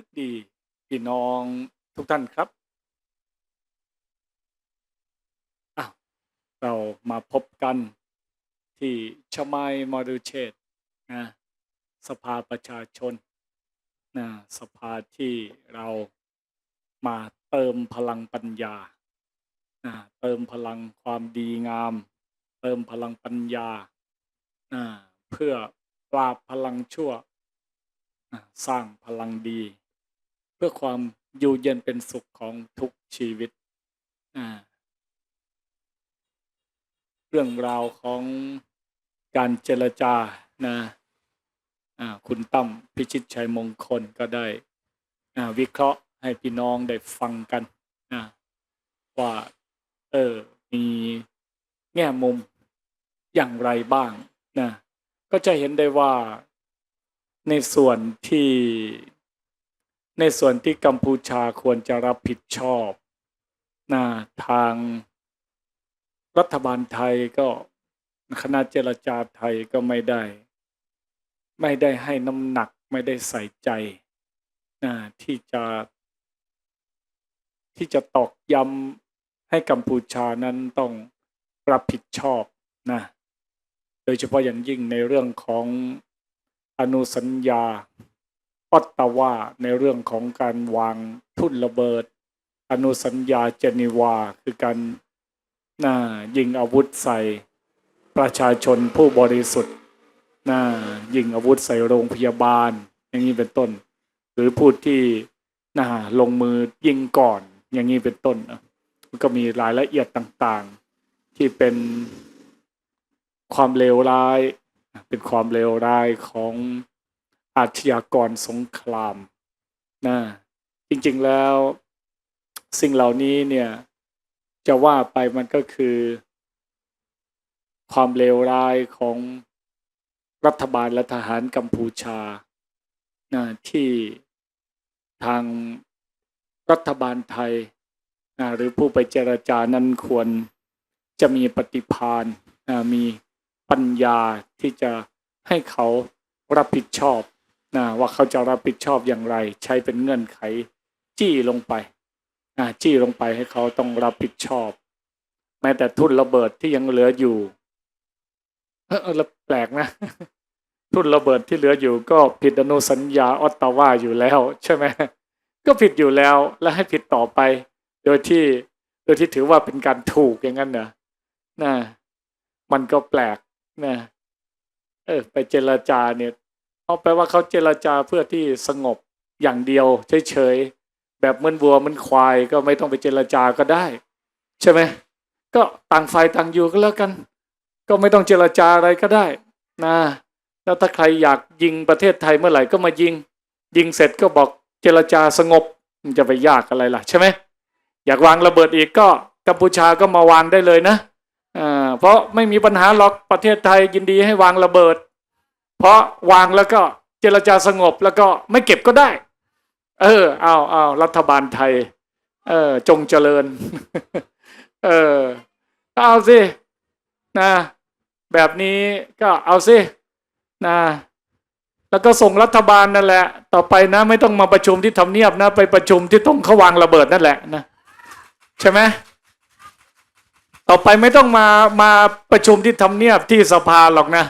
นึกดีพี่น้องทุกท่านครับอ้าวเรามาพบกันที่ชมัยมอดูเชตนะสภาประชาชนนะสภาที่เรามาเติมพลังปัญญานะเติมพลังความดีงาม เติมพลังปัญญานะเพื่อปราบพลังชั่ว สร้างพลังดี เพื่อความอยู่เย็นเป็นสุขของทุกชีวิต เรื่องราวของการเจรจานะคุณตั้มพิชิตชัยมงคลก็ได้วิเคราะห์ให้พี่น้องได้ฟังกันนะว่าเออมีแง่มุมอย่างไรบ้างนะก็จะเห็นได้ว่าในส่วนที่ ในส่วนที่กัมพูชาควรจะรับผิดชอบนะทางรัฐบาลไทยก็คณะเจรจาไทยก็ไม่ได้ ไม่ได้ให้น้ำหนักไม่ได้ใส่ใจนะที่จะที่จะตอกย้ำให้กัมพูชานั้นต้องรับผิดชอบนะโดยเฉพาะอย่างยิ่งในเรื่องของอนุสัญญา ออตตาวาในเรื่องของการวางทุ่นระเบิด อนุสัญญาเจนีวา คือการน่ายิงอาวุธใส่ประชาชนผู้บริสุทธิ์น่ายิงอาวุธใส่โรงพยาบาล อย่างนี้เป็นต้น หรือผู้ที่น่าลงมือยิงก่อน อย่างนี้เป็นต้นมันก็มีรายละเอียดต่างๆ ที่เป็นความเลวร้าย เป็นความเลวร้ายของ อาชญากรสงครามนะจริงๆแล้วสิ่งเหล่านี้เนี่ยจะว่าไปมันก็คือ ความเลวร้ายของรัฐบาลและทหารกัมพูชานะที่ทางรัฐบาลไทยนะหรือผู้ไปเจรจานั้นควรจะมีปฏิภาณนะมีปัญญาที่จะให้เขารับผิดชอบ นะว่าเขาจะรับผิดชอบอย่างไร ใช้เป็นเงื่อนไข จี้ลงไปนะจี้ลงไปให้เขาต้องรับผิดชอบ แม้แต่ทุนระเบิดที่ยังเหลืออยู่เออแล้วแปลกนะ ทุนระเบิดที่เหลืออยู่ ก็ผิดอนุสัญญาออตตาวาอยู่แล้ว ใช่ไหมก็ผิดอยู่แล้วและให้ผิดต่อไป โดยที่โดยที่ถือว่าเป็นการถูกอย่างนั้นเนอนะมันก็แปลกนะเออไปเจรจาเนี่ย เอาไปลว่าเขาเจรจาเพื่อที่สงบอย่างเดียวเฉยๆแบบเหมือนวัวมือนควายก็ไม่ต้องไปเจรจาก็ได้ ใช่ไหมก็ต่างฝ่ายต่างอยู่ก็แล้วกัน ก็ไม่ต้องเจรจาอะไรก็ได้นะแล้วถ้าใครอยากยิงประเทศไทยเมื่อไหร่ก็มายิง ยิงเสร็จก็บอกเจรจาสงบมันจะไปยากอะไรล่ะใช่ไหมอยากวางระเบิดอีกก็กัมพูชาก็มาวางได้เลยนะอ่าเพราะไม่มีปัญหาหรอกประเทศไทยยินดีให้วางระเบิด เพราะวางแล้วก็เจรจาสงบแล้วก็ไม่เก็บก็ได้ เออเอาเอารัฐบาลไทย เออจงเจริญ เออก็เอาสินะแบบนี้ก็เอาสินะแล้วก็ส่งรัฐบาลนั่นแหละ ต่อไปนะ ไม่ต้องมาประชุมที่ทำเนียบนะ ไปประชุมที่ต้องเขาวางระเบิดนั่นแหละนะใช่ไหมต่อไปไม่ต้องมามาประชุมที่ทำเนียบที่สภาหรอกนะ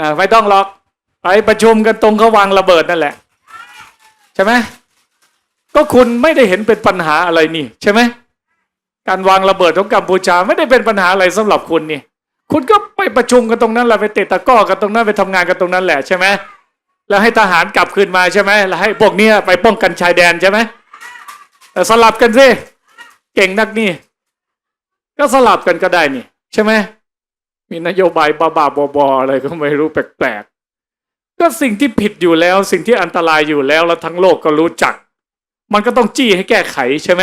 นะไม่ต้องหรอกไปประชุมกันตรงเขาวางระเบิดนั่นแหละ ใช่ไหมก็คุณไม่ได้เห็นเป็นปัญหาอะไรนี่ ใช่ไหมการวางระเบิดของกัมพูชาไม่ได้เป็นปัญหาอะไรสำหรับคุณนี่ คุณก็ไปประชุมกันตรงนั้นแหละไปเตะตะก้อกันตรงนั้นไปทำงานกันตรงนั้นแหละใช่ไหมแล้วให้ทหารกลับคืนมาใช่ไหมแล้วให้พวกเนี้ยไปป้องกันชายแดนใช่ไหมแต่สลับกันสิเก่งนักนี่ ก็สลับกันก็ได้นี่ ใช่ไหม มีนโยบายบ้าๆบอๆอะไรก็ไม่รู้แปลกๆก็สิ่งที่ผิดอยู่แล้ว สิ่งที่อันตรายอยู่แล้วแล้วทั้งโลกก็รู้จัก มันก็ต้องจี้ให้แก้ไขใช่ไหม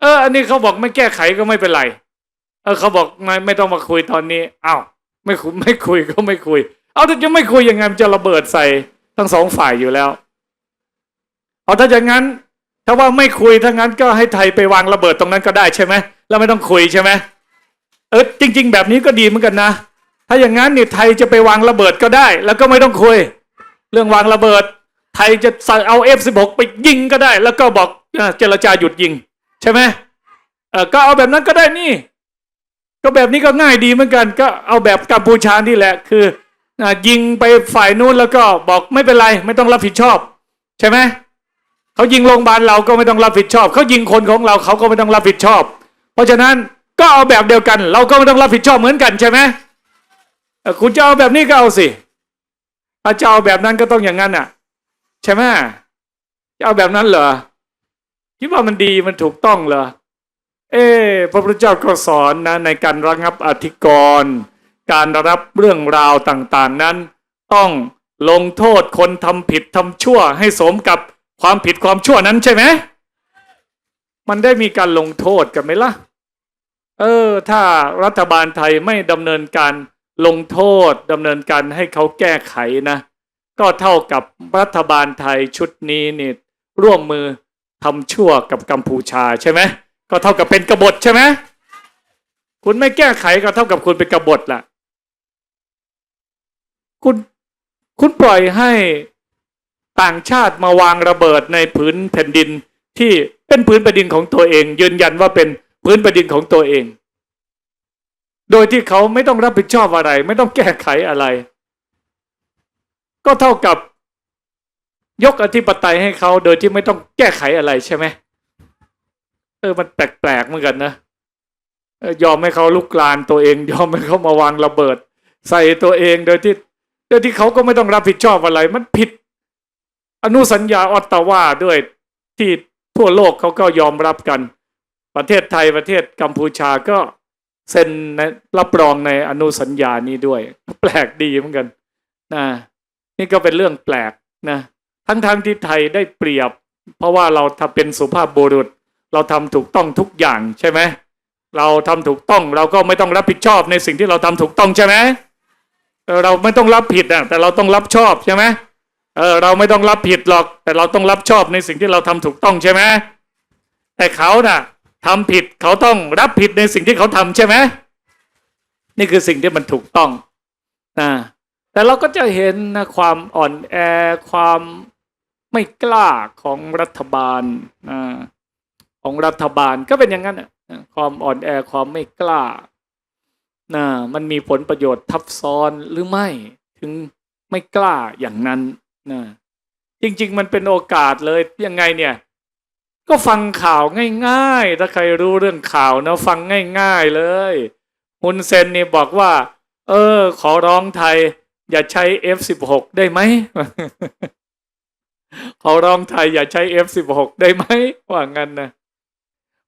เออ อันนี้เขาบอกไม่แก้ไขก็ไม่เป็นไร เออเขาบอกไม่ไม่ต้องมาคุยตอนนี้อ้าวไม่คุยไม่คุยก็ไม่คุย เอาถ้าจะไม่คุยยังไงมันจะระเบิดใส่ทั้งสองฝ่ายอยู่แล้วเอาถ้าอย่างนั้น ถ้าว่าไม่คุยถ้างั้นก็ให้ไทยไปวางระเบิดตรงนั้นก็ได้ใช่ไหมแล้วไม่ต้องคุยใช่ไหม เออจริง ๆ แบบนี้ก็ดีเหมือนกันนะ ถ้าอย่างนั้นเนี่ยไทยจะไปวางระเบิดก็ได้ แล้วก็ไม่ต้องคุย เรื่องวางระเบิด ไทยจะใส่เอา F16 ไปยิงก็ได้ แล้วก็บอกเจรจาหยุดยิง ใช่ไหมเออก็เอาแบบนั้นก็ได้นี่ ก็แบบนี้ก็ง่ายดีเหมือนกัน ก็เอาแบบกัมพูชานี่แหละ คืออยิงไปฝ่ายนู้นแล้วก็บอกไม่เป็นไร ไม่ต้องรับผิดชอบ ใช่ไหมเขายิงโรงพยาบาลเราก็ไม่ต้องรับผิดชอบเขายิงคนของเราเขาก็ไม่ต้องรับผิดชอบ เพราะฉะนั้น ก็เอาแบบเดียวกัน เราก็ไม่ต้องรับผิดชอบเหมือนกันใช่ไหมคุณจะเอาแบบนี้ก็เอาสิถ้าจะเอาแบบนั้นก็ต้องอย่างนั้นอะ ใช่ไหมจะเอาแบบนั้นเหรอคิดว่ามันดีมันถูกต้องเหรอเออพระพุทธเจ้าก็สอนนะ ในการระงับอธิกรณ์การรับเรื่องราวต่างๆนั้น ต้องลงโทษคนทำผิดทำชั่ว ให้สมกับความผิดความชั่วนั้นใช่ไหมมันได้มีการลงโทษกันไหมล่ะ เออ ถ้ารัฐบาลไทยไม่ดำเนินการลงโทษดำเนินการให้เขาแก้ไขนะ ก็เท่ากับรัฐบาลไทยชุดนี้นี่ร่วมมือทำชั่วกับกัมพูชาใช่ไหมก็เท่ากับเป็นกบฏใช่ไหมคุณไม่แก้ไขก็เท่ากับคุณเป็นกบฏล่ะ คุณคุณปล่อยให้ต่างชาติมาวางระเบิดในพื้นแผ่นดินที่เป็นพื้นแผ่นดินของตัวเอง ยืนยันว่าเป็น พื้นแผ่นดินของตัวเอง โดยที่เขาไม่ต้องรับผิดชอบอะไร ไม่ต้องแก้ไขอะไร ก็เท่ากับยกอธิปไตยให้เขาโดยที่ไม่ต้องแก้ไขอะไรใช่ไหมเออมันแปลกๆเหมือนกันนะยอมให้เขาลุกลานตัวเอง ยอมให้เขามาวางระเบิด ใส่ตัวเองโดยที่โดยที่เขาก็ไม่ต้องรับผิดชอบอะไร มันผิด อนุสัญญาออตตาวาด้วยที่ทั่วโลกเขาก็ยอมรับกัน ประเทศไทยประเทศกัมพูชาก็เซ็นในรับรองในอนุสัญญานี้ด้วย แปลกดีเหมือนกันนะนี่ก็เป็นเรื่องแปลกนะทั้งทางๆที่ไทยได้เปรียบ เพราะว่าเราทำเป็นสุภาพบุรุษ เราทำถูกต้องทุกอย่างใช่ไหมเราทำถูกต้องเราก็ไม่ต้องรับผิดชอบในสิ่งที่เราทำถูกต้องใช่ไหมเราไม่ต้องรับผิดอะแต่เราต้องรับชอบใช่ไหมเออเราไม่ต้องรับผิดหรอก แต่เราต้องรับชอบในสิ่งที่เราทำถูกต้องใช่ไหมแต่เขาน่ะ ทำผิดเขาต้องรับผิดในสิ่งที่เขาทำใช่ไหมนี่คือสิ่งที่มันถูกต้องอ่าแต่เราก็จะเห็นนะความอ่อนแอความไม่กล้าของรัฐบาลอ่าของรัฐบาลก็เป็นอย่างนั้นน่ะความอ่อนแอความไม่กล้านะมันมีผลประโยชน์ทับซ้อนหรือไม่ถึงไม่กล้าอย่างนั้นนะจริง ๆ มันเป็นโอกาสเลยยังไงเนี่ย ก็ฟังข่าวง่ายๆ ถ้าใครรู้เรื่องข่าวนะฟังง่ายๆเลยฮุนเซนนี่บอกว่า เออ ขอร้องไทย อย่าใช้ F16 ได้ไหมขอร้องไทยอย่าใช้ F16 ได้ไหมว่างั้นนะ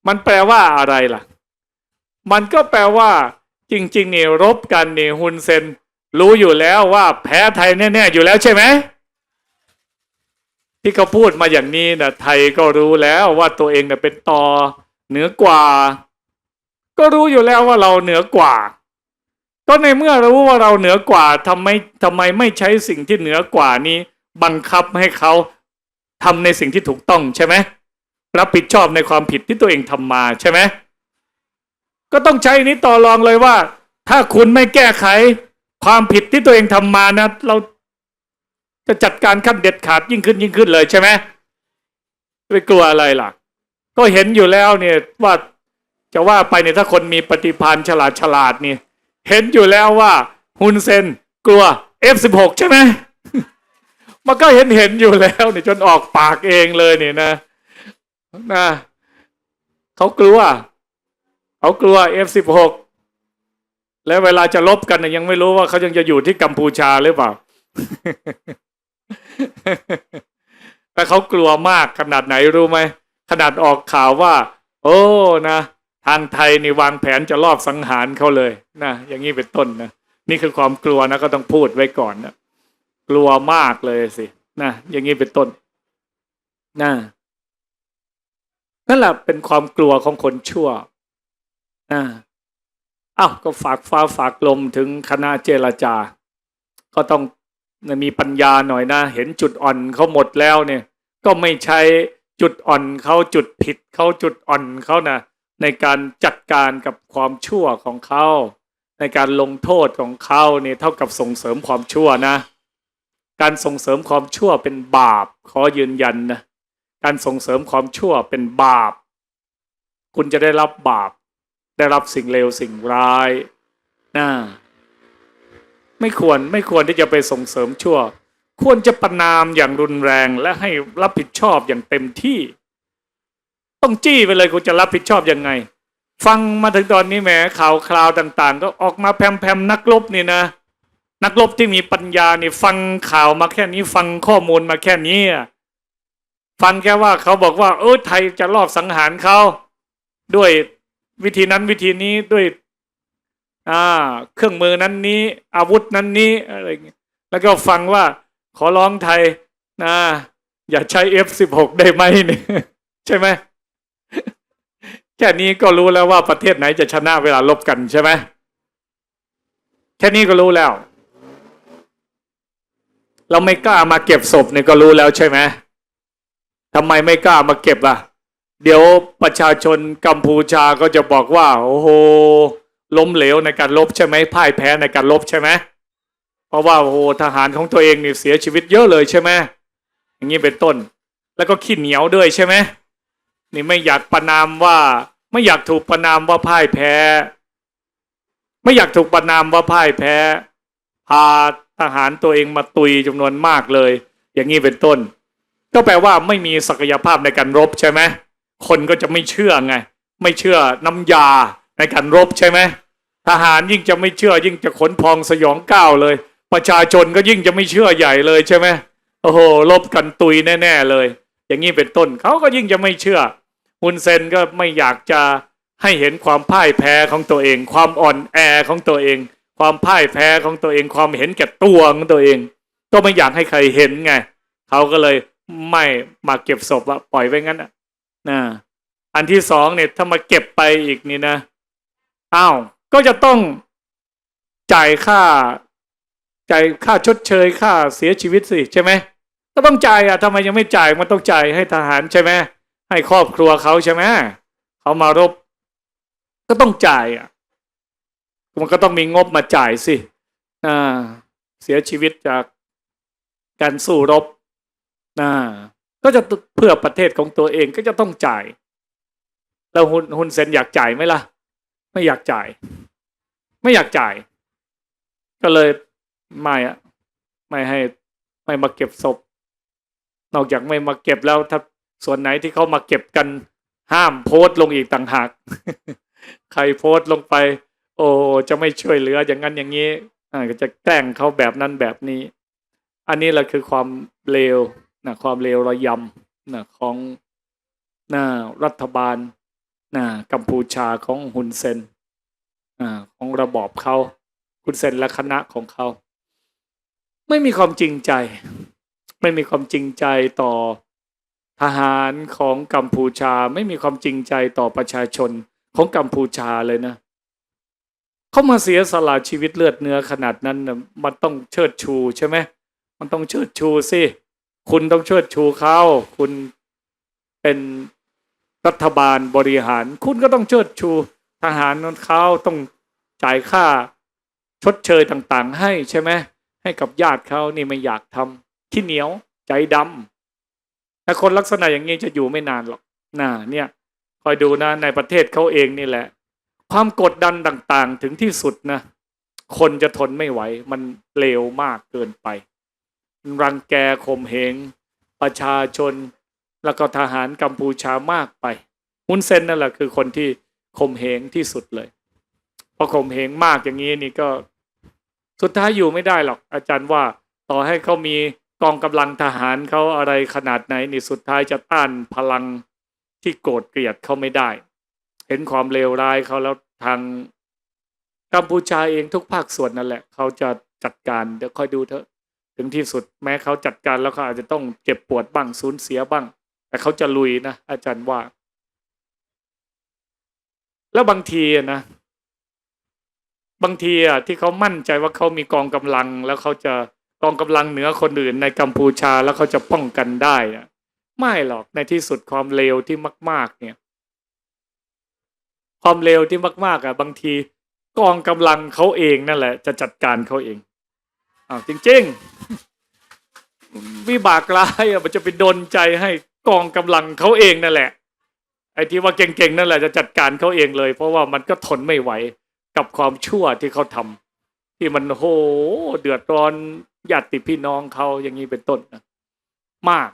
มันแปลว่าอะไรล่ะ มันก็แปลว่า จริง ๆ นี่รบกันนี่ฮุนเซนรู้อยู่แล้วว่าแพ้ไทยแน่ๆอยู่แล้วใช่ไหม ที่เขาพูดมาอย่างนี้นะไทยก็รู้แล้วว่าตัวเองนะเป็นต่อเหนือกว่า ก็รู้อยู่แล้วว่าเราเหนือกว่า ก็ในเมื่อรู้ว่าเราเหนือกว่าทำไมทำไมไม่ใช้สิ่งที่เหนือกว่านี้ บังคับให้เขาทำในสิ่งที่ถูกต้องใช่ไหมรับผิดชอบในความผิดที่ตัวเองทำมาใช่ไหมก็ต้องใช้นี้ต่อรองเลยว่า ถ้าคุณไม่แก้ไข ความผิดที่ตัวเองทำมานะ เรา จะจัดการขั้นเด็ดขาดยิ่งขึ้นยิ่งขึ้นเลยใช่ไหมไปกลัวอะไรล่ะ ก็เห็นอยู่แล้วเนี่ยว่าจะว่าไปเนี่ยถ้าคนมีปฏิภาณฉลาดฉลาดนี่เห็นอยู่แล้วว่าฮุนเซนกลัว F16 ใช่ไหมมันก็เห็นเห็นอยู่แล้วเนี่ยจนออกปากเองเลยเนี่ยนะนะเขากลัวเขากลัว F16 แล้วเวลาจะลบกันเนี่ยยังไม่รู้ว่าเขายังจะอยู่ที่กัมพูชาหรือเปล่า แต่เขากลัวมากขนาดไหนรู้ไหมขนาดออกข่าวว่า โอ้นะทางไทยนี่วางแผนจะลอบสังหารเขาเลยนะอย่างนี้เป็นต้นนะนี่คือความกลัวนะก็ต้องพูดไว้ก่อนนะกลัวมากเลยสินะอย่างนี้เป็นต้นนะนั่นแหละเป็นความกลัวของคนชั่วนะอ้าวก็ฝากฟ้าฝากลมถึงคณะเจรจาก็ต้อง มีปัญญาหน่อยนะ เห็นจุดอ่อนเขาหมดแล้วเนี่ย ก็ไม่ใช้จุดอ่อนเขาจุดผิดเขาจุดอ่อนเขานะในการจัดการกับความชั่วของเขาในการลงโทษของเขาเนี่ยเท่ากับส่งเสริมความชั่วนะ การส่งเสริมความชั่วเป็นบาป ขอยืนยันนะการส่งเสริมความชั่วเป็นบาป คุณจะได้รับบาป ได้รับสิ่งเลวสิ่งร้ายนะ ไม่ควรไม่ควรที่จะไปส่งเสริมชั่ว ควรจะประนามอย่างรุนแรงและให้รับผิดชอบอย่างเต็มที่ ต้องจี้ไปเลยคุณจะรับผิดชอบยังไง ฟังมาถึงตอนนี้แหมข่าวคราวต่าง ๆ ก็ออกมาแพมๆนักรบนี่นะ นักรบที่มีปัญญานี่ฟังข่าวมาแค่นี้ฟังข้อมูลมาแค่นี้ฟังแค่ว่าเขาบอกว่า เออไทยจะลอบสังหารเขาด้วยวิธีนั้นวิธีนี้ด้วย อ่า เครื่องมือนั้นนี้ อาวุธนั้นนี้อะไรอย่างเงี้ยแล้วก็ฟังว่าขอร้องไทยนะอย่าใช้ F16 ได้ไหมเนี่ยใช่ไหมแค่นี้ก็รู้แล้วว่าประเทศไหนจะชนะเวลาลบกันใช่ไหมแค่นี้ก็รู้แล้ว เราไม่กล้ามาเก็บศพเนี่ยก็รู้แล้วใช่ไหมทำไมไม่กล้ามาเก็บล่ะ เดี๋ยวประชาชนกัมพูชาก็จะบอกว่า โอ้โห ล้มเหลวในการลบใช่ไหมพ่ายแพ้ในการลบใช่ไหมเพราะว่าโอ้โหทหารของตัวเองนี่เสียชีวิตเยอะเลยใช่ไหมอย่างนี้เป็นต้น แล้วก็ขี้เหนียวด้วยใช่ไหมนี่ไม่อยากประนามว่า ไม่อยากถูกประนามว่าพ่ายแพ้ ไม่อยากถูกประนามว่าพ่ายแพ้พาทหารตัวเองมาตุยจำนวนมากเลย อย่างนี้เป็นต้น ก็แปลว่าไม่มีศักยภาพในการรบใช่ไหมคนก็จะไม่เชื่อไง ไม่เชื่อน้ำยาในการรบใช่ไหม ทหารยิ่งจะไม่เชื่อ ยิ่งจะขนพองสยองก้าวเลย ประชาชนก็ยิ่งจะไม่เชื่อใหญ่เลยใช่ไหมโอ้โหลบกันตุยแน่ ๆ เลย อย่างนี้เป็นต้นเขาก็ยิ่งจะไม่เชื่อฮุนเซนก็ไม่อยากจะให้เห็นความพ่ายแพ้ของตัวเอง ความอ่อนแอของตัวเอง ความพ่ายแพ้ของตัวเอง ความเห็นแก่ตัวของตัวเอง ก็ไม่อยากให้ใครเห็นไงเขาก็เลยไม่มาเก็บศพอะปล่อยไว้งั้นอะนะอันที่สองเนี่ยถ้ามาเก็บไปอีกนี่นะอ้าว ก็จะต้องจ่ายค่าจ่ายค่าชดเชยค่าเสียชีวิตสิใช่ไหมก็ต้องจ่ายอะทำไมยังไม่จ่ายมันต้องจ่ายให้ทหารใช่ไหมให้ครอบครัวเขาใช่ไหมเขามารบ ก็ต้องจ่ายอะมันก็ต้องมีงบมาจ่ายสิอ่าเสียชีวิตจากการสู้รบอ่าก็จะเพื่อประเทศของตัวเองก็จะต้องจ่าย แล้วฮุนฮุนเซนอยากจ่ายไหมล่ะ ไม่อยากจ่าย ไม่อยากจ่าย ก็เลยไม่อะไม่ให้ไม่มาเก็บศพ นอกจากไม่มาเก็บแล้วถ้าส่วนไหนที่เขามาเก็บกันห้ามโพสต์ลงอีกต่างหาก ใครโพสต์ลงไป โอ้จะไม่ช่วยเหลืออย่างนั้นอย่างนี้อ่าก็จะแกล้งเขาแบบนั้นแบบนี้ อันนี้แหละคือความเลวนะความเลวระยำนะของนะรัฐบาลนะกัมพูชาของฮุนเซน ของระบอบเขาฮุนเซนและคณะของเขา ไม่มีความจริงใจ ไม่มีความจริงใจต่อทหารของกัมพูชา ไม่มีความจริงใจต่อประชาชนของกัมพูชาเลยนะเขามาเสียสละชีวิตเลือดเนื้อขนาดนั้นนะมันต้องเชิดชูใช่ไหมมันต้องเชิดชูสิคุณต้องเชิดชูเขาคุณเป็นรัฐบาลบริหาร คุณก็ต้องเชิดชู ทหารนั้นเขาต้อง จ่ายค่าชดเชยต่างๆ ให้ใช่ไหมให้กับญาติเขานี่ไม่อยากทำขี้เหนียวใจดำถ้าคนลักษณะอย่างนี้จะอยู่ไม่นานหรอกน่าเนี่ยคอยดูนะในประเทศเขาเองนี่แหละ ความกดดันต่างๆ ถึงที่สุดนะคนจะทนไม่ไหว มันเลวมากเกินไป รังแกข่มเหงประชาชน แล้วก็ทหารกัมพูชามากไปฮุนเซนนั่นแหละคือคนที่ข่มเหงที่สุดเลย อข่มเหงมากอย่างนี้นี่ก็ สุดท้ายอยู่ไม่ได้หรอก อาจารย์ว่าต่อให้เขามีกองกำลังทหารเขาอะไรขนาดไหนนี่สุดท้ายจะต้านพลังที่โกรธเกลียดเขาไม่ได้ เห็นความเลวร้ายเขาแล้วทางกัมพูชาเองทุกภาคส่วนนั่นแหละเขาจะจัดการเดี๋ยวค่อยดูเถอะ ถึงที่สุดแม้เขาจัดการแล้วเขาอาจจะต้องเจ็บปวดบ้างสูญเสียบ้าง แต่เขาจะลุยนะอาจารย์ว่า แล้วบางทีนะ บางทีอะที่เขามั่นใจว่าเขามีกองกำลัง แล้วเขาจะกองกำลังเหนือคนอื่นในกัมพูชาแล้วเขาจะป้องกันได้อะไม่หรอกในที่สุดความเลวที่มาก ๆ เนี่ย ความเลวที่มาก ๆ อะ บางทีกองกำลังเขาเองนั่นแหละ จะจัดการเขาเองอ้าวจริง ๆ วิบากร้ายอะมันจะไปดนใจให้กองกำลังเขาเองนั่นแหละไอ้ที่ว่าเก่งๆนั่นแหละจะจัดการเขาเองเลย เพราะว่ามันก็ทนไม่ไหว กับความชั่วที่เขาทำที่มันโหเดือดร้อนญาติพี่น้องเขาอย่างนี้เป็นต้นนะมาก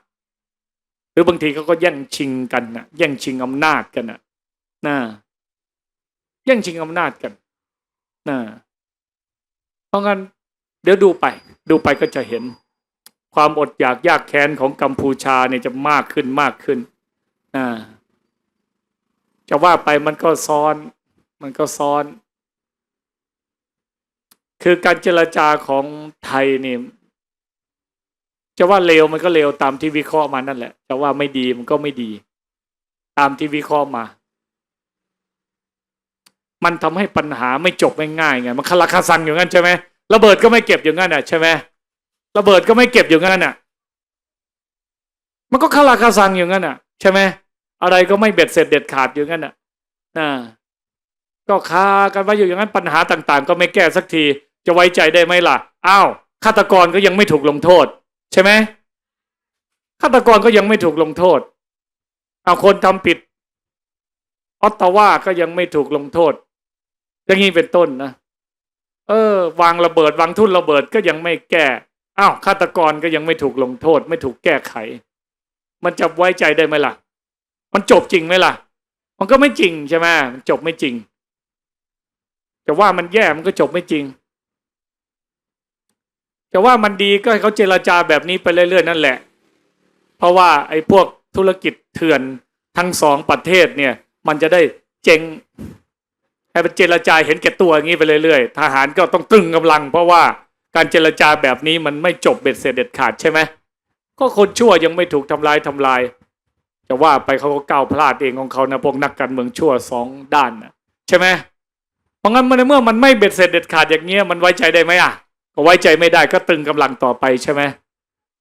หรือบางทีเขาก็แย่งชิงกันนะแย่งชิงอำนาจกันนะนะแย่งชิงอำนาจกันนะเพราะงั้น เดี๋ยวดูไป ดูไปก็จะเห็น ความอดอยากยากแค้นของกัมพูชาเนี่ยจะมากขึ้นมากขึ้นนะจะว่าไปมันก็ซ้อน มันก็ซ้อน คือการเจรจาของไทยนี่จะว่าเลวมันก็เลวตามที่วิเคราะห์มานั่นแหละจะว่าไม่ดีมันก็ไม่ดี ตามที่วิเคราะห์มา มันทำให้ปัญหาไม่จบง่ายๆไงมันคาราคาซังอย่างนั้นใช่ไหมระเบิดก็ไม่เก็บอย่างนั้นอะใช่ไหมระเบิดก็ไม่เก็บอย่างนั้นอะ มันก็คาราคาซังอย่างนั้นอะ ใช่ไหมอะไรก็ไม่เบ็ดเสร็จเด็ดขาดอย่างนั้นอะนะก็คากันไว้อยู่อย่างนั้นปัญหาต่าง ๆ ก็ไม่แก้สักที จะไว้ใจได้ไหมล่ะ อ้าวฆาตกรก็ยังไม่ถูกลงโทษ ใช่ไหมฆาตกรก็ยังไม่ถูกลงโทษ เอาคนทำผิดออตตาว่าก็ยังไม่ถูกลงโทษ อย่างนี้เป็นต้นนะเออ วางระเบิด วางทุ่นระเบิดก็ยังไม่แก้อ้าวฆาตกรก็ยังไม่ถูกลงโทษ ไม่ถูกแก้ไข มันจะไว้ใจได้ไหมล่ะ มันจบจริงไหมล่ะ มันก็ไม่จริงใช่ไหมมันจบไม่จริงจะว่ามันแย่มันก็จบไม่จริง จะว่ามันดีก็ให้เขาเจรจาแบบนี้ไปเรื่อยๆนั่นแหละ เพราะว่าไอ้พวกธุรกิจเถื่อนทั้งสองประเทศเนี่ย มันจะได้เจงให้เป็นเจรจาเห็นแก่ตัวอย่างนี้ไปเรื่อยๆ ทหารก็ต้องตึงกำลัง เพราะว่าการเจรจาแบบนี้มันไม่จบเบ็ดเสร็จเด็ดขาดใช่ไหมก็คนชั่วยังไม่ถูกทำลายทำลายจะว่าไปเขาก็ก้าวพลาดเองของเขานะพวกนักการเมืองชั่วสองด้านนะใช่ไหมเพราะงั้นในเมื่อมันไม่เบ็ดเสร็จเด็ดขาดอย่างเงี้ยมันไว้ใจได้ไหมอะ ก็ไว้ใจไม่ได้ก็ตึงกำลังต่อไปใช่ไหม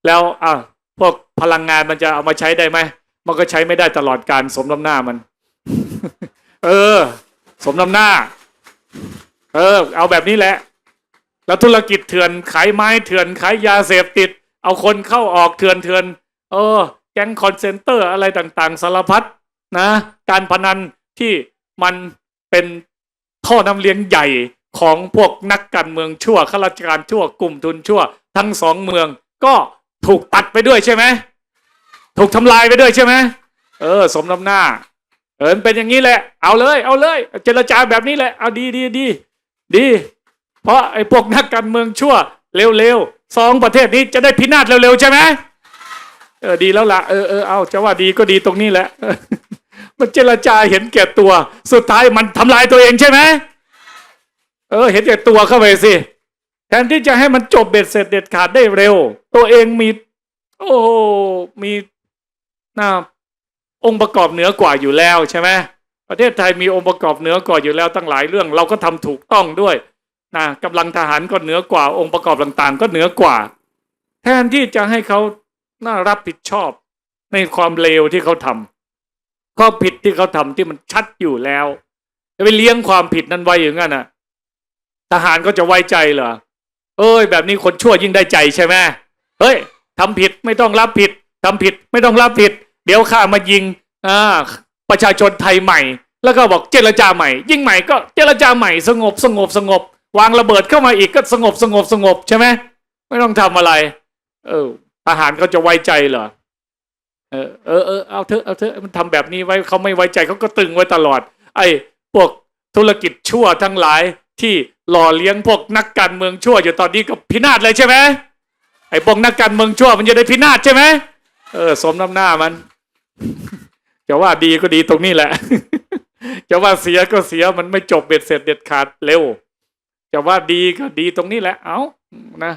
แล้วอะพวกพลังงานมันจะเอามาใช้ได้ไหมมันก็ใช้ไม่ได้ตลอดการสมน้ำหน้ามัน เออ สมน้ำหน้า เออ เอาแบบนี้แหละ แล้วธุรกิจเถื่อนขายไม้เถื่อนขายยาเสพติด เอาคนเข้าออกเถื่อนเถื่อนเออ แก๊งคอนเซนเตอร์อะไรต่าง ๆ สารพัดนะ การพนันที่มันเป็นท่อน้ำเลี้ยงใหญ่ ของพวกนักการเมืองชั่วข้าราชการชั่วกลุ่มทุนชั่ว ทั้งสองเมืองก็ถูกตัดไปด้วยใช่ไหมถูกทำลายไปด้วยใช่ไหมเออ สมน้ำหน้า เออเป็นอย่างนี้แหละ เอาเลย เอาเลย เจรจาแบบนี้แหละ เอาดีดีดีดี เพราะไอ้พวกนักการเมืองชั่ว เร็วๆสองประเทศนี้จะได้พินาศเร็วๆใช่ไหมเออดีแล้วล่ะเออเออเอาจะว่าดีก็ดีตรงนี้แหละมันเจรจาเห็นแก่ตัว สุดท้ายมันทำลายตัวเองใช่ไหม เออ เห็นแก่ตัวเข้าไปสิแทนที่จะให้มันจบเบ็ดเสร็จเด็ดขาดได้เร็ว ตัวเองมี โอ้มีน่าองค์ประกอบเหนือกว่าอยู่แล้วใช่ไหมประเทศไทยมีองค์ประกอบเหนือกว่าอยู่แล้วตั้งหลายเรื่อง เราก็ทำถูกต้องด้วยนะกำลังทหารก็เหนือกว่าองค์ประกอบต่างๆ ก็เหนือกว่า แทนที่จะให้เขาน่ารับผิดชอบในความเลวที่เขาทำข้อผิดที่เขาทำที่มันชัดอยู่แล้วจะไปเลี้ยงความผิดนั้นไว้อย่างนั้นน่ะ ทหารก็จะไว้ใจเหรอเอ้ย แบบนี้คนชั่วยิ่งได้ใจใช่ไหมเฮ้ยทำผิดไม่ต้องรับผิดทำผิดไม่ต้องรับผิด เดี๋ยวข้ามายิงอ่าประชาชนไทยใหม่ แล้วก็บอกเจรจาใหม่ ยิ่งใหม่ก็เจรจาใหม่สงบสงบสงบ วางระเบิดเข้ามาอีกก็สงบสงบสงบใช่ไหมไม่ต้องทำอะไร เออทหารเขาจะไว้ใจเหรอเออเออเออเอาเถอะเอาเถอะมันทำแบบนี้ไว้เขาไม่ไว้ใจเขาก็ตึงไว้ตลอด ไอ้พวกธุรกิจชั่วทั้งหลาย ที่หล่อเลี้ยงพวกนักการเมืองชั่วอยู่ตอนนี้ก็พินาศเลยใช่ไหมไอ้พวกนักการเมืองชั่วมันจะได้พินาศใช่ไหมเออ สมน้ำหน้ามันจะว่าดีก็ดีตรงนี้แหละจะว่าเสียก็เสียมันไม่จบเบ็ดเสร็จเด็ดขาดเร็วจะว่าดีก็ดีตรงนี้แหละ เอานะ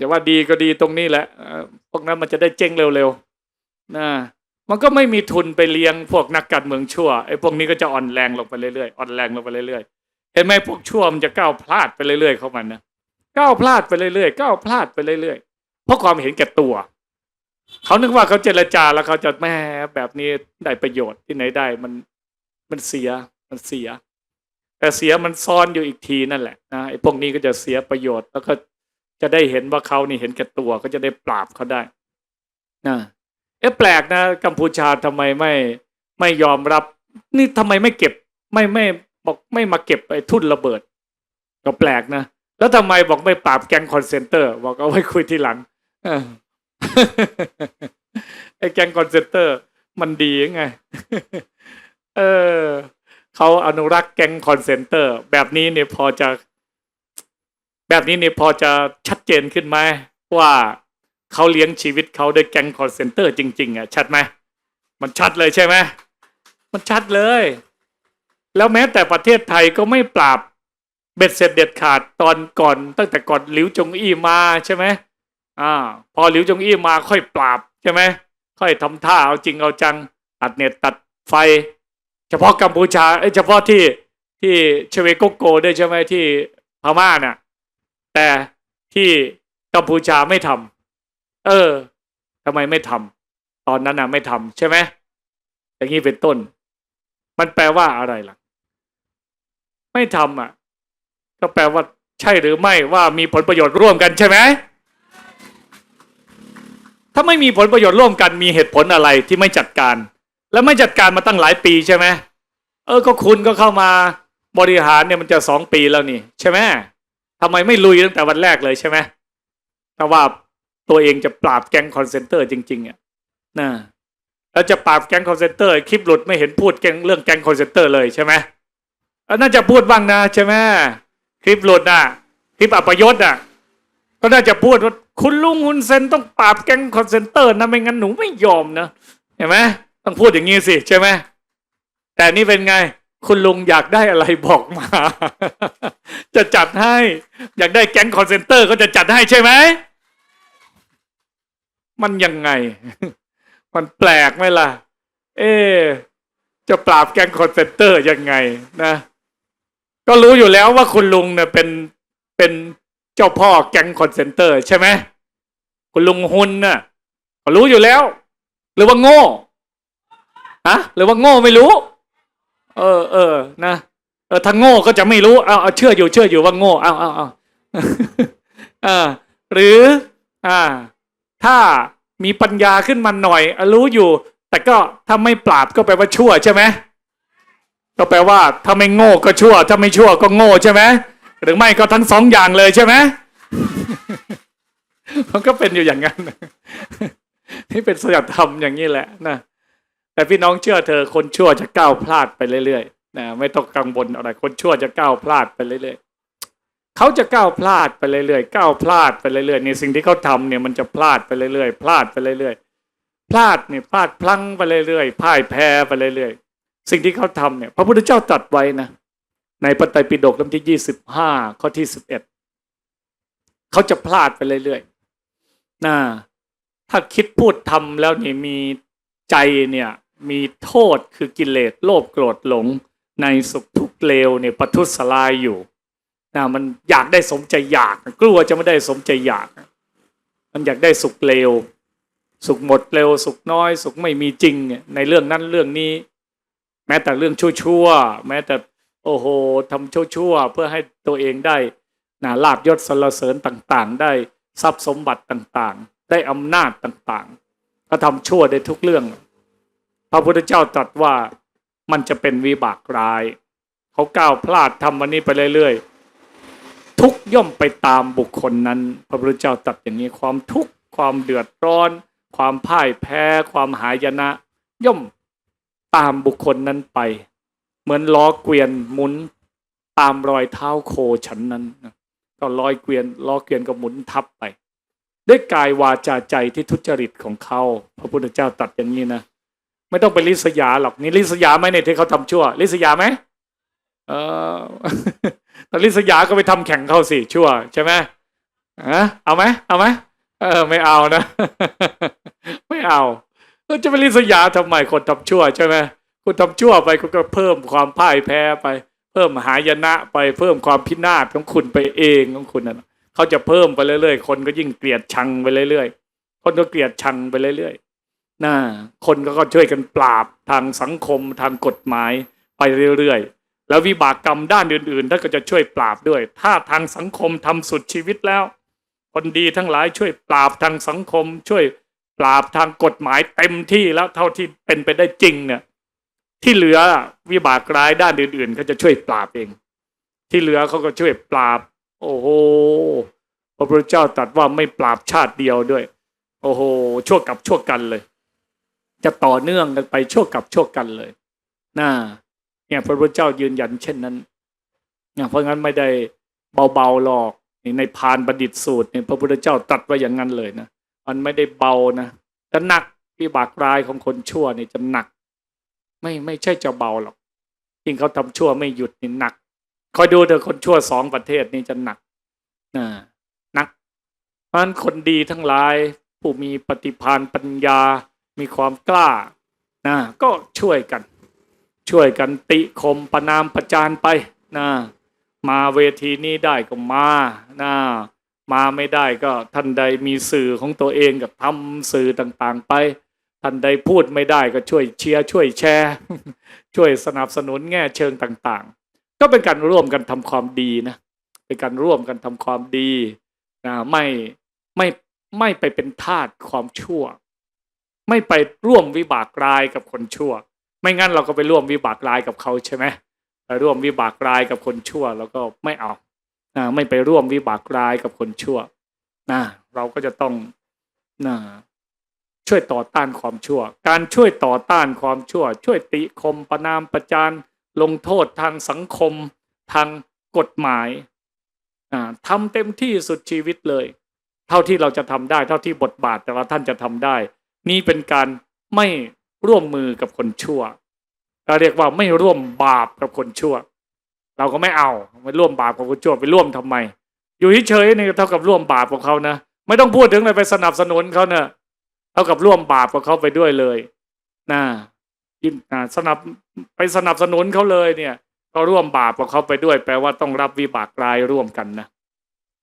จะว่าดีก็ดีตรงนี้แหละพวกนั้นมันจะได้เจ๊งเร็วๆนะมันก็ไม่มีทุนไปเลี้ยงพวกนักการเมืองชั่วไอ้พวกนี้ก็จะอ่อนแรงลงไปเรื่อยๆอ่อนแรงลงไปเรื่อยๆ เห็นไหมพวกชั่วมันจะก้าวพลาดไปเรื่อยๆเขามันนะก้าวพลาดไปเรื่อยๆก้าวพลาดไปเรื่อยๆเพราะความเห็นแก่ตัว เขานึกว่าเขาเจรจาแล้วเขาจะแม่แบบนี้ได้ประโยชน์ที่ไหนได้มันมันเสียมันเสีย แต่เสียมันซ่อนอยู่อีกทีนั่นแหละนะไอ้พวกนี้ก็จะเสียประโยชน์แล้วก็จะได้เห็นว่าเขานี่เห็นแก่ตัวก็จะได้ปราบเขาได้นะเอ๊ะแปลกนะกัมพูชาทำไมไม่ไม่ยอมรับ นี่ทำไมไม่เก็บไม่ไม่ บอกไม่มาเก็บไอ้ทุ่นระเบิด ก็แปลกนะ แล้วทำไมบอกไม่ปราบแก๊งคอนเซนเตอร์ บอกเอาไว้คุยทีหลังอไอ้แก๊งคอนเซนเตอร์ มันดียังไง เออเขาอนุรักษ์แก๊งคอนเซนเตอร์ แบบนี้เนี่ยพอจะ แบบนี้เนี่ยพอจะชัดเจนขึ้นไหมว่าเขาเลี้ยงชีวิตเขาด้วยแก๊งคอนเซนเตอร์จริง ๆอะชัดไหมมันชัดเลยใช่ไหมมันชัดเลย แล้วแม้แต่ประเทศไทยก็ไม่ปราบเบ็ดเสร็จเด็ดขาดตอนก่อนตั้งแต่ก่อนหลิวจงอี้มาใช่ไหมอ่าพอหลิวจงอี้มาค่อยปราบใช่ไหมค่อยทำท่าเอาจริงเอาจังตัดเน็ตตัดไฟ เฉพาะกัมพูชาเอ้ยเฉพาะที่ที่เชเวโกโกได้ใช่ไหมที่พม่าน่ะ แต่ที่กัมพูชาไม่ทำเออทำไมไม่ทำตอนนั้นน่ะไม่ทำใช่ไหมอย่างนี้เป็นต้น มันแปลว่าอะไรล่ะ ไม่ทำอะ ก็แปลว่าใช่หรือไม่ว่ามีผลประโยชน์ร่วมกันใช่ไหมถ้าไม่มีผลประโยชน์ร่วมกันมีเหตุผลอะไรที่ไม่จัดการ แล้วไม่จัดการมาตั้งหลายปีใช่ไหมเออก็คุณก็เข้ามาบริหารเนี่ยมันจะสองปีแล้วนี่ ใช่ไหมทำไมไม่ลุยตั้งแต่วันแรกเลยใช่ไหมถ้าว่าตัวเองจะปราบแก๊งคอนเซนเตอร์จริงๆอะนะแล้วจะปราบแก๊งคอนเซนเตอร์คลิปหลุดไม่เห็นพูดแก๊งเรื่องแก๊งคอนเซนเตอร์เลยใช่ไหม น่าจะพูดบ้างนะใช่ไหมคลิปหลุดน่ะ คลิปอัปยศน่ะ ก็น่าจะพูดว่าคุณลุงฮุนเซนต้องปราบแก๊งคอนเซนเตอร์นะไม่งั้นหนูไม่ยอมนะเห็นไหมต้องพูดอย่างนี้สิใช่ไหมแต่นี่เป็นไง คุณลุงอยากได้อะไรบอกมา จะจัดให้ อยากได้แก๊งคอนเซนเตอร์ก็จะจัดให้ใช่ไหมมันยังไง มันแปลกไหมล่ะ เอ๊จะปราบแก๊งคอนเซนเตอร์ยังไงนะ ก็รู้อยู่แล้วว่าคุณลุงเนี่ยเป็นเป็นเจ้าพ่อแก๊งคอนเซนเตอร์ ใช่ไหมคุณลุงฮุนน่ะก็รู้อยู่แล้ว หรือว่าโง่ฮะหรือว่าโง่ไม่รู้ เออเออนะเออถ้าโง่ก็จะไม่รู้เอาเอาเชื่ออยู่เชื่ออยู่ว่าโง่เอาเอาเอาอ่าหรือ อ่า ถ้ามีปัญญาขึ้นมาหน่อยอรู้อยู่ แต่ก็ถ้าไม่ปราบก็แปลว่าชั่วใช่ไหม ก็แปลว่า ถ้าไม่โง่ก็ชั่ว ถ้าไม่ชั่วก็โง่ใช่ไหมหรือไม่ก็ทั้งสองอย่างเลยใช่ไหมมันก็เป็นอยู่อย่างนั้นนี่เป็นสัจธรรมอย่างนี้แหละนะแต่พี่น้องเชื่อเธอคนชั่วจะก้าวพลาดไปเรื่อยๆนะไม่ต้องกังวลอะไรคนชั่วจะก้าวพลาดไปเรื่อยๆเขาจะก้าวพลาดไปเรื่อยๆก้าวพลาดไปเรื่อยๆในสิ่งที่เขาทำเนี่ยมันจะพลาดไปเรื่อยๆพลาดไปเรื่อยๆพลาดเนี่ยพลาดพลั้งไปเรื่อยๆพ่ายแพ้ไปเรื่อยๆ สิ่งที่เขาทำเนี่ย พระพุทธเจ้าตรัสไว้นะในปไตรปิฎกเล่มที่ยี่สิบห้าข้อที่สิบเอ็ดเขาจะพลาดไปเรื่อยๆนะถ้าคิดพูดทำแล้วนี่มีใจเนี่ย มีโทษคือกิเลสโลภโกรธหลง ในสุขทุกเลวเนี่ยประทุษลายอยู่นะมันอยากได้สมใจอยาก กลัวจะไม่ได้สมใจอยาก มันอยากได้สุขเลว สุขหมดเร็ว สุขน้อย สุขไม่มีจริงเนี่ยในเรื่องนั้นเรื่องนี้ แม้แต่เรื่องชั่วๆแม้แต่โอ้โหทำชั่วๆเพื่อให้ตัวเองได้นะลาบยศสรรเสริญต่างๆ ได้ทรัพย์สมบัติต่างๆ ได้อำนาจต่างๆ ก็ทำชั่วได้ทุกเรื่อง พระพุทธเจ้าตรัสว่ามันจะเป็นวิบากร้ายเขาก้าวพลาดทำวันนี้ไปเรื่อยๆ ทุกย่อมไปตามบุคคลนั้น พระพุทธเจ้าตรัสอย่างนี้ความทุกข์ความเดือดร้อน ความพ่ายแพ้ ความหายนะ ย่อม ตามบุคคลนั้นไป เหมือนล้อเกวียนหมุนตามรอยเท้าโคฉันนั้นก็ลอยเกวียนล้อเกวียนก็หมุนทับไป ด้วยกายวาจาใจที่ทุจริตของเขาพระพุทธเจ้าตัดอย่างนี้นะไม่ต้องไปลิษยาหรอกนี่ลิษยาไหมเนี่ยที่เขาทำชั่ว ลิษยาไหมเออแต่ลิษยาก็ไปทำแข่งเขาสิชั่ว ใช่ไหมอะเอาไหมเอาไหมเออ ไม่เอานะ ไม่เอา เออจะไปลิษยาทำไมคนทำชั่วใช่ไหมคุณทำชั่วไปคุณก็เพิ่มความพ่ายแพ้ไป เพิ่มหายนะไปเพิ่มความพินาศของคุณไปเองของคุณนะเขาจะเพิ่มไปเรื่อยๆ คนก็ยิ่งเกลียดชังไปเรื่อยๆ คนก็เกลียดชังไปเรื่อยๆน่าคนก็ช่วยกันปราบทางสังคมทางกฎหมายไปเรื่อยๆ แล้ววิบากกรรมด้านอื่นๆท่านก็จะช่วยปราบด้วย ถ้าทางสังคมทำสุดชีวิตแล้ว คนดีทั้งหลายช่วยปราบทางสังคมช่วย ปราบทางกฎหมายเต็มที่แล้วเท่าที่เป็นไปได้จริงเนี่ย ที่เหลือวิบากร้ายด้านอื่นๆเขาจะช่วยปราบเอง ที่เหลือเขาก็ช่วยปราบ โอ้โหพระพุทธเจ้าตรัสว่าไม่ปราบชาติเดียวด้วย โอ้โหชั่วกับชั่วกันเลย จะต่อเนื่องกันไปชั่วกับชั่วกันเลยน่าเนี่ยพระพุทธเจ้ายืนยันเช่นนั้นเนี่ยเพราะงั้นไม่ได้เบาๆหรอกในพานบัณฑิตสูตรเนี่ยพระพุทธเจ้าตรัสไว้อย่างนั้นเลยนะ มันไม่ได้เบานะจะหนักวิบากร้ายของคนชั่วนี่จะหนัก ไม่ไม่ใช่จะเบาหรอกยิ่งเขาทำชั่วไม่หยุดนี่หนักคอยดูเถอะคนชั่วสองประเทศนี่จะหนักนะหนัก เพราะฉะนั้นคนดีทั้งหลาย ผู้มีปฏิภาณปัญญา มีความกล้านะก็ช่วยกัน ช่วยกันติคมประนามประจานไปนะมาเวทีนี้ได้ก็มานะ มาไม่ได้ก็ท่านใดมีสื่อของตัวเองก็ทำสื่อต่างๆไป ท่านใดพูดไม่ได้ก็ช่วยเชียร์ช่วยแชร์ ช่วยสนับสนุนแง่เชิงต่างๆ ก็เป็นการร่วมกันทำความดีนะเป็นการร่วมกันทำความดีนะไม่ไม่ไม่ไปเป็นทาสความชั่ว ไม่ไปร่วมวิบากร้ายกับคนชั่ว ไม่งั้นเราก็ไปร่วมวิบากร้ายกับเขาใช่ไหมไปร่วมวิบากร้ายกับคนชั่วเราก็ไม่เอา นะไม่ไปร่วมวิบากร้ายกับคนชั่วนะเราก็จะต้องนะช่วยต่อต้านความชั่ว การช่วยต่อต้านความชั่ว ช่วยติคมประนามประจานลงโทษทางสังคม ทางกฎหมายทำเต็มที่สุดชีวิตเลย เท่าที่เราจะทำได้ เท่าที่บทบาทแต่ละท่านจะทำได้ นี่เป็นการไม่ร่วมมือกับคนชั่วเราเรียกว่าไม่ร่วมบาปกับคนชั่ว เราก็ไม่เอาไม่ร่วมบาปกับคนชั่วไปร่วมทำไม อยู่เฉยๆนี่เท่ากับร่วมบาปของเขานะไม่ต้องพูดถึงเลยไปสนับสนุนเขาเนะ่ะเท่ากับร่วมบาปกับเขาไปด้วยเลยนะยินอ่าสนับไปสนับสนุนเขาเลยเนี่ย ก็ร่วมบาปกับเขาไปด้วย แปลว่าต้องรับวิบากรายร่วมกันนะ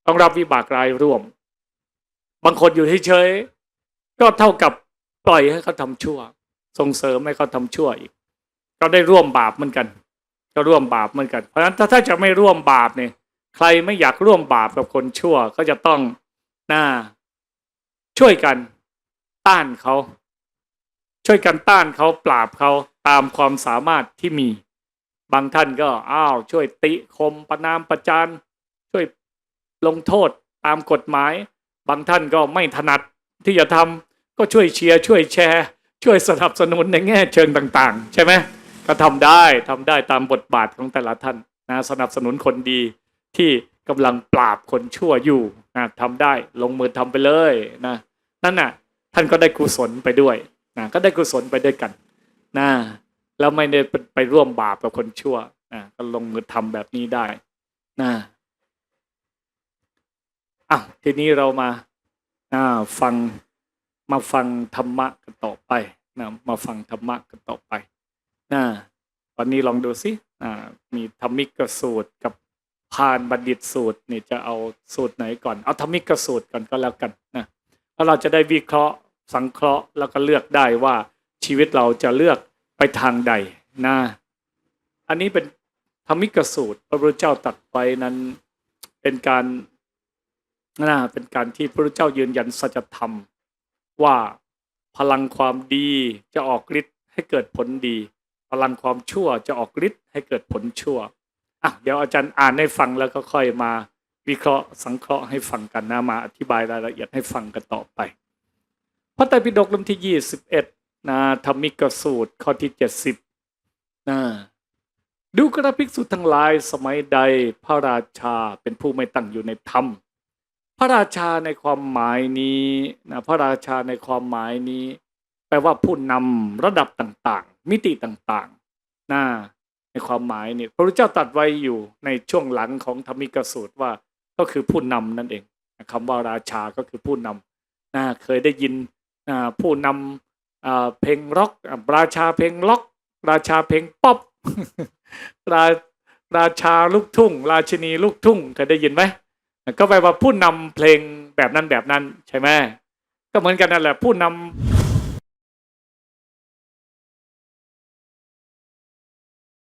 ต้องรับวิบากรายร่วม บางคนอยู่เฉยๆก็เท่ากับปล่อยให้เขาทำชั่ว ส่งเสริมให้เขาทำชั่วอีก ก็ได้ร่วมบาปเหมือนกัน ก็ร่วมบาปเหมือนกัน เพราะฉะนั้นถ้าถ้าจะไม่ร่วมบาปเนี่ย ใครไม่อยากร่วมบาปกับคนชั่วก็จะต้องน่าช่วยกันต้านเขา ช่วยกันต้านเขาปราบเขาตามความสามารถที่มี บางท่านก็อ้าวช่วยติคมประนามประจานช่วยลงโทษตามกฎหมาย บางท่านก็ไม่ถนัดที่จะทำก็ช่วยเชียร์ช่วยแชร์ ช่วยสนับสนุนในแง่เชิงต่าง ๆ ใช่ไหม ก็ทำได้ทำได้ตามบทบาทของแต่ละท่านนะสนับสนุนคนดีที่กำลังปราบคนชั่วอยู่นะทำได้ลงมือทำไปเลยนะนั่นน่ะท่านก็ได้กุศลไปด้วยนะก็ได้กุศลไปด้วยกันนะแล้วไม่ได้ไปร่วมบาปกับคนชั่วนะก็ลงมือทำแบบนี้ได้นะอะทีนี้เรามาอ่าฟังมาฟังธรรมะกันต่อไปนะมาฟังธรรมะกันต่อไป นะวันนี้ลองดูสิอ่า มีธรรมิกสูตรกับพานบัณฑิตสูตรนี่จะเอาสูตรไหนก่อน เอาธรรมิกสูตรก่อนก็แล้วกันนะแล้วเราจะได้วิเคราะห์สังเคราะห์แล้วก็เลือกได้ว่าชีวิตเราจะเลือกไปทางใดนะอันนี้เป็นธรรมิกสูตร พระพุทธเจ้าตัดไว้นั้นเป็นการนะเป็นการที่พระพุทธเจ้ายืนยันสัจธรรม ว่าพลังความดีจะออกฤทธิ์ให้เกิดผลดี พลังความชั่วจะออกฤทธิ์ให้เกิดผลชั่วอะเดี๋ยวอาจารย์อ่านให้ฟังแล้วก็ค่อยมาวิเคราะห์สังเคราะห์ให้ฟังกันนะมาอธิบายรายละเอียดให้ฟังกันต่อไป พระไตรปิฎกเล่มที่ยี่สิบเอ็ดนะธรรมิกสูตรข้อที่เจ็ดสิบนะดูกระภิกษุทั้งหลายสมัยใดพระราชาเป็นผู้ไม่ตั้งอยู่ในธรรม พระราชาในความหมายนี้นะพระราชาในความหมายนี้ แปลว่าผู้นำระดับต่าง มิติต่างๆนะในความหมายเนี่ยพระพุทธเจ้าตัดไว้อยู่ในช่วงหลังของธรรมิกสูตรว่าก็คือผู้นำนั่นเองคำว่าราชาก็คือผู้นำนะเคยได้ยินผู้นำเพลงร็อกราชาเพลงล็อก ราชาเพลงป๊อปราราชาลูกทุ่ง ราชินีลูกทุ่งเคยได้ยินไหมก็แปลว่าผู้นำเพลงแบบนั้นแบบนั้นใช่ไหมก็เหมือนกันนั่นแหละผู้นำ